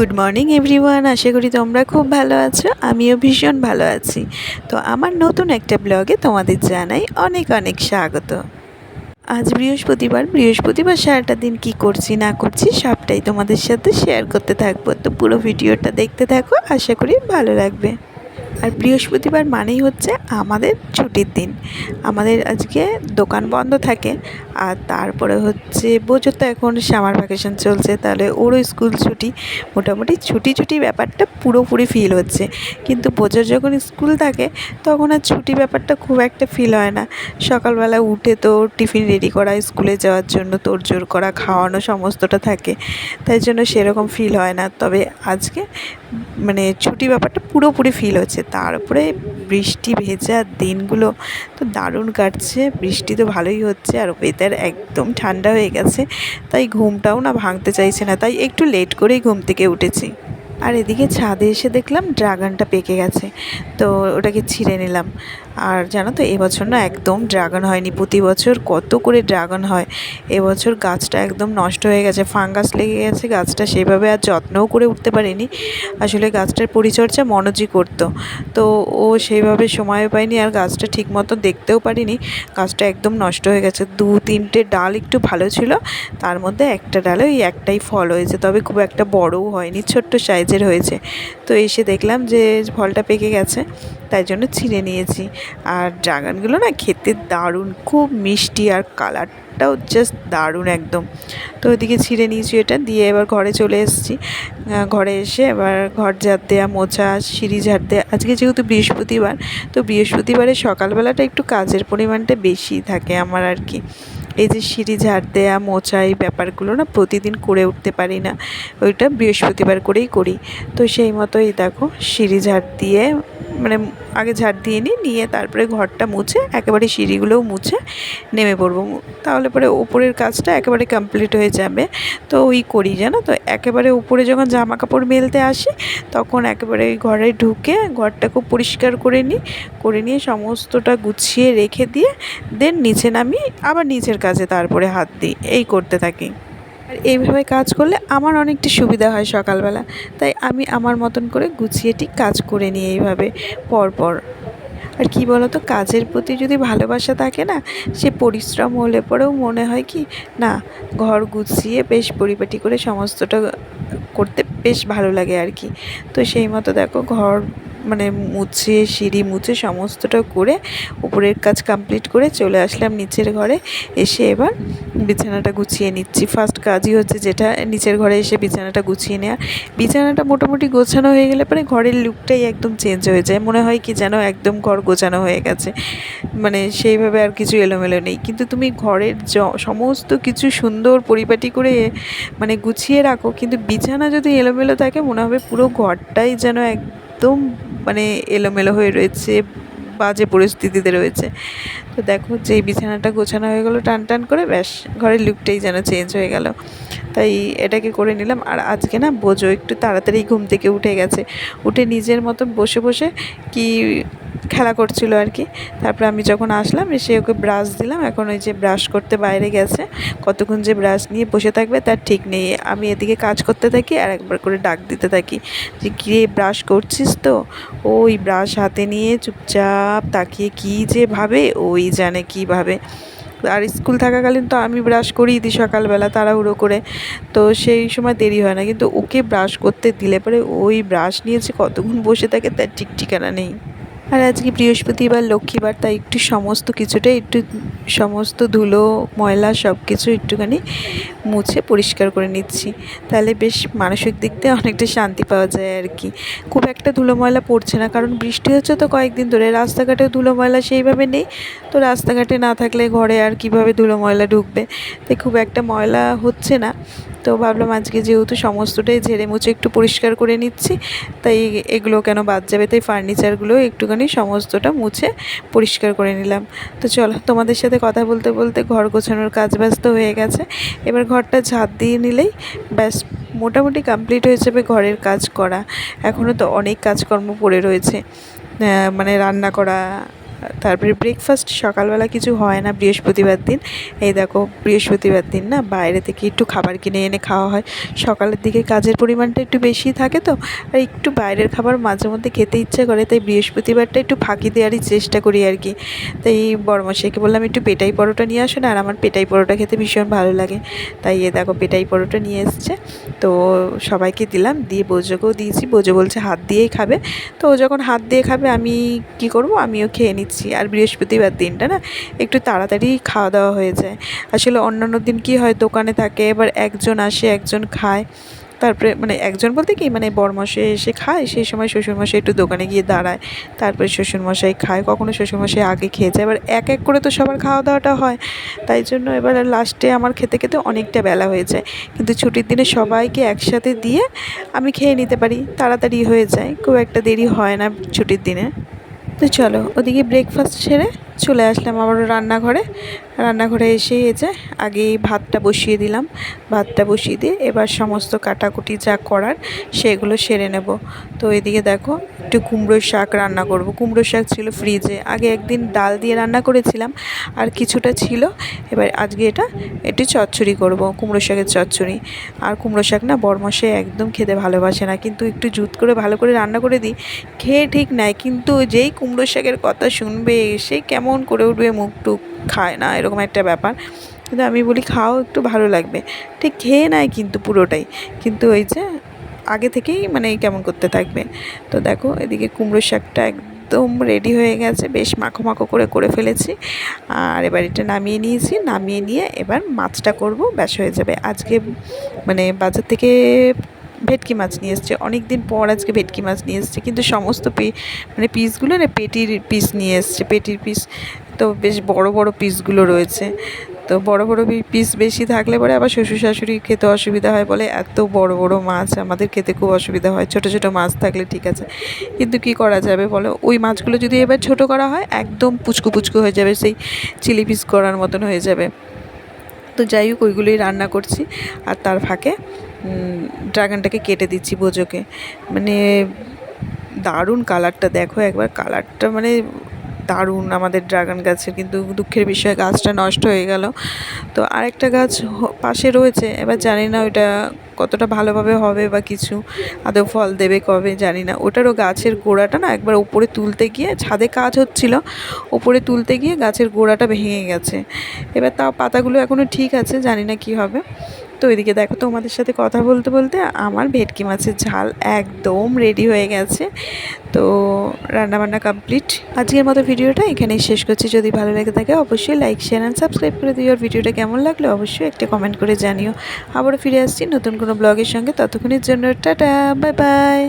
Good morning everyone, আশা করি তোমরা খুব ভালো আছো, আমিও ভীষণ ভালো আছি। তো আমার নতুন একটা ব্লগে তোমাদের জানাই অনেক অনেক স্বাগত। আজ বৃহস্পতিবার বৃহস্পতিবার সারাটা দিন কি করছি না করছি সবটাই তোমাদের সাথে শেয়ার করতে থাকব। তো পুরো ভিডিওটা দেখতে থাকো, আশা করি ভালো লাগবে। আর বৃহস্পতিবার মানেই হচ্ছে আমাদের ছুটির দিন। আমাদের আজকে দোকান বন্ধ থাকে, আর তারপরে হচ্ছে বোঝো তো এখন সামার ভ্যাকেশন চলছে, তাহলে ওরও স্কুল ছুটি। মোটামুটি ছুটি ছুটি ব্যাপারটা পুরোপুরি ফিল হচ্ছে। কিন্তু বোঝোর যখন স্কুল থাকে, তখন আর ছুটি ব্যাপারটা খুব একটা ফিল হয় না। সকালবেলা উঠে তো টিফিন রেডি করা স্কুলে যাওয়ার জন্য তোড়জোড় করা, খাওয়ানো সমস্তটা থাকে। তাই জন্য সেরকম ফিল হয় না। তবে আজকে মানে ছুটি ব্যাপারটা পুরোপুরি ফিল হচ্ছে। তার উপরে বৃষ্টি ভেজা দিনগুলো তো দারুণ কাটছে। বৃষ্টি তো ভালোই হচ্ছে আর ওয়েদার একদম ঠান্ডা হয়ে গেছে, তাই ঘুমটাও না ভাঙতে চাইছে না, তাই একটু লেট করেই ঘুম থেকে উঠেছি। আর এদিকে ছাদে এসে দেখলাম ড্রাগনটা পেকে গেছে, তো ওটাকে ছিঁড়ে নিলাম। আর জানো তো, এবছর না একদম ড্রাগন হয়নি। প্রতি বছর কত করে ড্রাগন হয়। এবছর গাছটা একদম নষ্ট হয়ে গেছে, ফাঙ্গাস লেগে গেছে, গাছটা সেভাবে আর যত্নও করে উঠতে পারিনি। আসলে গাছটার পরিচর্যা মনোজি করতো। তো ও সেইভাবে সময়ও পায়নি আর গাছটা ঠিক মতো দেখতেও পারিনি। গাছটা একদম নষ্ট হয়ে গেছে। দু তিনটে ডাল একটু ভালো ছিল, তার মধ্যে একটা ডালে ওই একটাই ফল হয়েছে। তবে খুব একটা বড়ও হয়নি, ছোট্ট সাইজের হয়েছে। তো এসে দেখলাম যে ফলটা পেকে গেছে, তাই জন্য ছিঁড়ে নিয়েছি। আর ড্রাগনগুলো না খেতে দারুণ, খুব মিষ্টি আর কালারটাও জাস্ট দারুণ একদম। তো ওইদিকে ছিঁড়ে নিয়েছি এটা, দিয়ে এবার ঘরে চলে এসেছি। ঘরে এসে এবার ঘর ঝাড় দেওয়া মোছা, সিঁড়ি ঝাড় দেওয়া আজকে যেহেতু বৃহস্পতিবার, তো বৃহস্পতিবারে সকালবেলাটা একটু কাজের পরিমাণটা বেশি থাকে আমার আর কি। এই যে সিঁড়ি ঝাড় দেয়া, মোছা, এই ব্যাপারগুলো না প্রতিদিন করে উঠতে পারি না। ওইটা বৃহস্পতিবার করেই করি। তো সেই মতোই দেখো, সিঁড়ি ঝাড় দিয়ে মানে আগে ঝাড় দিয়ে নিই, নিয়ে তারপরে ঘরটা মুছে, একেবারে সিঁড়িগুলোও মুছে নেমে পড়ব। তাহলে পরে ওপরের কাজটা একেবারে কমপ্লিট হয়ে যাবে। তো ওই করি, জানো তো? একেবারে উপরে যখন জামা কাপড় মেলতে আসি, তখন একেবারে ওই ঘরে ঢুকে ঘরটা খুব পরিষ্কার করে নিই, করে নিয়ে সমস্তটা গুছিয়ে রেখে দিয়ে দেন নিচে নামি, আবার নিচের কাজে তারপরে হাত দিই। এই করতে থাকি। আর এইভাবে কাজ করলে আমার অনেকটা সুবিধা হয় সকালবেলা। তাই আমি আমার মতন করে গুছিয়ে ঠিক কাজ করে নিই এইভাবে, পরপর। আর কি বলতো, কাজের প্রতি যদি ভালোবাসা থাকে না, সে পরিশ্রম হলে পরেও মনে হয় কি, না, ঘর গুছিয়ে বেশ পরিপাটি করে সমস্তটা করতে বেশ ভালো লাগে আর কি। তো সেই মতো দেখো, ঘর মানে মুছে, সিঁড়ি মুছে সমস্তটা করে উপরের কাজ কমপ্লিট করে চলে আসলাম নিচের ঘরে। এসে এবার বিছানাটা গুছিয়ে নিচ্ছি। ফার্স্ট কাজই হচ্ছে যেটা, নিচের ঘরে এসে বিছানাটা গুছিয়ে নেওয়া বিছানাটা মোটামুটি গোছানো হয়ে গেলে পরে ঘরের লুকটাই একদম চেঞ্জ হয়ে যায়। মনে হয় কি যেন একদম ঘর গোছানো হয়ে গেছে। মানে সেইভাবে আর কিছু এলোমেলো নেই। কিন্তু তুমি ঘরের জ, সমস্ত কিছু সুন্দর পরিপাটি করে মানে গুছিয়ে রাখো। কিন্তু বিছানা যদি এলোমেলো থাকে, মনে হবে পুরো ঘরটাই যেন একদম মানে এলোমেলো হয়ে রয়েছে, বাজে পরিস্থিতিতে রয়েছে। তো দেখো যে বিছানাটা গোছানো হয়ে গেলো টান টান করে, ব্যাস ঘরের লুকটাই যেন চেঞ্জ হয়ে গেল। তাই এটাকে করে নিলাম। আর আজকে না বোঝো একটু তাড়াতাড়ি ঘুম থেকে উঠে গেছে। উঠে নিজের মতো বসে বসে কি খেলা করছিল আর কি। তারপরে আমি যখন আসলাম, এসে ওকে ব্রাশ দিলাম। এখন ওই যে ব্রাশ করতে বাইরে গেছে। কতক্ষণ যে ব্রাশ নিয়ে বসে থাকবে তার ঠিক নেই। আমি এদিকে কাজ করতে থাকি আর একবার করে ডাক দিতে থাকি। যে, কিরে ব্রাশ করছিস তো? ওই ব্রাশ হাতে নিয়ে চুপচাপ তাকিয়ে কী যে ভাবে, ওই জানে কী ভাবে। আর স্কুল থাকাকালীন তো আমি ব্রাশ করিয়ে দিই সকালবেলা তাড়াহুড়ো করে। তো সেই সময় দেরি হয় না। কিন্তু ওকে ব্রাশ করতে দিলে পরে ওই ব্রাশ নিয়েছে কতক্ষণ বসে থাকে তার ঠিক ঠিকানা নেই। আর আজকে বৃহস্পতিবার লক্ষ্মীবার, তাই একটু সমস্ত কিছুটা, একটু সমস্ত ধুলো, ময়লা সব কিছু একটুখানি মুছে পরিষ্কার করে নিচ্ছি। তাহলে বেশ মানসিক দিক দিয়ে অনেকটা শান্তি পাওয়া যায় আর কি। খুব একটা ধুলো ময়লা পড়ছে না, কারণ বৃষ্টি হচ্ছে তো কয়েকদিন ধরে, রাস্তাঘাটেও ধুলো ময়লা সেইভাবে নেই। তো রাস্তাঘাটে না থাকলে ঘরে আর কীভাবে ধুলো ময়লা ঢুকবে? তাই খুব একটা ময়লা হচ্ছে না। তো ভাবলাম আজকে যেহেতু সমস্তটাই ঝেড়ে মুছে একটু পরিষ্কার করে নিচ্ছি, তাই এগুলো কেন বাদ যাবে? তাই ফার্নিচারগুলো একটুখানি সমস্তটা মুছে পরিষ্কার করে নিলাম। তো চলো, তোমাদের সাথে কথা বলতে বলতে ঘর গোছানোর কাজ ব্যস্ত হয়ে গেছে। এবার ঘরটা ঝাঁত দিয়ে নিলেই ব্যাস, মোটামুটি কমপ্লিট হয়ে যাবে ঘরের কাজ করা। এখনও তো অনেক কাজকর্ম পড়ে রয়েছে। মানে রান্না করা তারপরে ব্রেকফাস্ট সকালবেলা কিছু হয় না, বৃহস্পতিবার দিন। এই দেখো, বৃহস্পতিবার দিন না, বাইরে থেকে একটু খাবার কিনে এনে খাওয়া হয়। সকালের দিকে কাজের পরিমাণটা একটু বেশি থাকে তো, আর একটু বাইরের খাবার মাঝে মধ্যে খেতে ইচ্ছে করে, তাই বৃহস্পতিবারটা একটু ফাঁকি দেওয়ারই চেষ্টা করি আর কি। তাই বড়মশাইকে বললাম, একটু পেটাই পরোটা নিয়ে আসো না, আর আমার পেটাই পরোটা খেতে ভীষণ ভালো লাগে। তাই এ দেখো, পেটাই পরোটা নিয়ে এসছে। তো সবাইকে দিলাম, দিয়ে বোজোকেও দিয়েছি, বোজো বলছে হাত দিয়েই খাবে। তো ও যখন হাত দিয়ে খাবে, আমি কি করব? আমিও খেয়ে নিচ্ছি। আর বৃহস্পতিবার দিনটা না একটু তাড়াতাড়ি খাওয়া দাওয়া হয়ে যায়। আসলে অন্যান্য দিন কি হয়, দোকানে থাকে, এবার একজন আসে, একজন খায়। তারপরে মানে একজন বলতে কি মানে বরমশাই এসে খায়, সেই সময় শ্বশুরমশাই একটু দোকানে গিয়ে দাঁড়ায়। তারপরে শ্বশুরমশাই খায়, কখনো শ্বশুরমশাই আগে খেয়ে যায়। এবার এক এক করে তো সবার খাওয়া দাওয়াটা হয়। তাই জন্য এবার লাস্টে আমার খেতে খেতে অনেকটা বেলা হয়ে যায়। কিন্তু ছুটির দিনে সবাইকে একসাথে দিয়ে আমি খেয়ে নিতে পারি, তাড়াতাড়ি হয়ে যায়। খুব একটা দেরি হয় না ছুটির দিনে। তো চলো ওদিকে ব্রেকফাস্ট সেরে চলে আসলাম আবারও রান্নাঘরে। রান্নাঘরে এসে যে আগেই ভাতটা বসিয়ে দিলাম। ভাতটা বসিয়ে দিয়ে এবার সমস্ত কাটাকুটি যা করার সেগুলো সেরে নেব। তো এদিকে দেখো একটু কুমড়ো শাক রান্না করব। কুমড়ো শাক ছিল ফ্রিজে আগে একদিন ডাল দিয়ে রান্না করেছিলাম, আর কিছুটা ছিল। এবার আজকে এটা একটু চচ্চড়ি করব, কুমড়ো শাকের চচ্চড়ি। আর কুমড়ো শাক না বরমশাই একদম খেতে ভালোবাসে না। কিন্তু একটু জুত করে ভালো করে রান্না করে দিই, খেয়ে ঠিক নেয় কিন্তু যেই কুমড়ো শাকের কথা শুনবে, সে কেমন করে উঠবে মুখ টুক খায় না, এরকম একটা ব্যাপার। কিন্তু আমি বলি, খাও, একটু ভালো লাগবে। ঠিক খেয়ে নেয় কিন্তু পুরোটাই। কিন্তু ওই যে আগে থেকেই মানে কেমন করতে থাকবে। তো দেখো, এদিকে কুমড়ো শাকটা একদম রেডি হয়ে গেছে। বেশ মাখো মাখো করে করে ফেলেছি। আর এবার এটা নামিয়ে নিয়েছি। নামিয়ে নিয়ে এবার মাছটা করব। ব্যাস, হয়ে যাবে। আজকে মানে বাজার থেকে ভেটকি মাছ নিয়ে এসছে। অনেক দিন পর আজকে ভেটকি মাছ নিয়ে এসছে। কিন্তু সমস্ত পি মানে পিসগুলো না, পেটির পিস নিয়ে এসছে। পেটির পিস তো বেশ বড় বড় পিসগুলো রয়েছে। তো বড় বড় পিস বেশি থাকলে পরে আবার শ্বশুর শাশুড়ি খেতে অসুবিধা হয় বলে এত বড় বড় মাছ আমাদের খেতে খুব অসুবিধা হয়। ছোট ছোট মাছ থাকলে ঠিক আছে। কিন্তু কি করা যাবে বলো? ওই মাছগুলো যদি এবার ছোট করা হয়, একদম পুচকু পুচকু হয়ে যাবে, সেই চিলি পিস করার মতন হয়ে যাবে। তো যাই হোক, ওইগুলোই রান্না করছি। আর তার ফাঁকে ড্রাগনটাকে কেটে দিচ্ছি বোজোকে। মানে দারুণ কালারটা দেখো একবার। কালারটা মানে দারুণ আমাদের ড্রাগন গাছের কিন্তু দুঃখের বিষয়, গাছটা নষ্ট হয়ে গেল। তো আরেকটা গাছ পাশে রয়েছে, এবার জানি না ওইটা কতটা ভালোভাবে হবে বা কিছু, আদৌ ফল দেবে কবে জানি না। ওটারও গাছের গোড়াটা না একবার উপরে তুলতে গিয়ে, ছাদে কাজ হচ্ছিল, উপরে তুলতে গিয়ে গাছের গোড়াটা ভেঙে গেছে। এবার তাও পাতাগুলো এখনও ঠিক আছে, জানি না কি হবে। তো এদিকে দেখো তোমাদের সাথে কথা বলতে বলতে আমার ভেটকি মাছের ঝাল একদম রেডি হয়ে গেছে। তো রান্নাবান্না কমপ্লিট আজকের মতো ভিডিওটা এখানেই শেষ করছি। যদি ভালো লেগে থাকে অবশ্যই লাইক শেয়ার অ্যান্ড সাবস্ক্রাইব করে দিও। আর ভিডিওটা কেমন লাগল অবশ্যই একটা কমেন্ট করে জানিও। আবারও ফিরে আসছি নতুন কোনো ব্লগের সঙ্গে। ততক্ষণের জন্য টাটা বাই বাই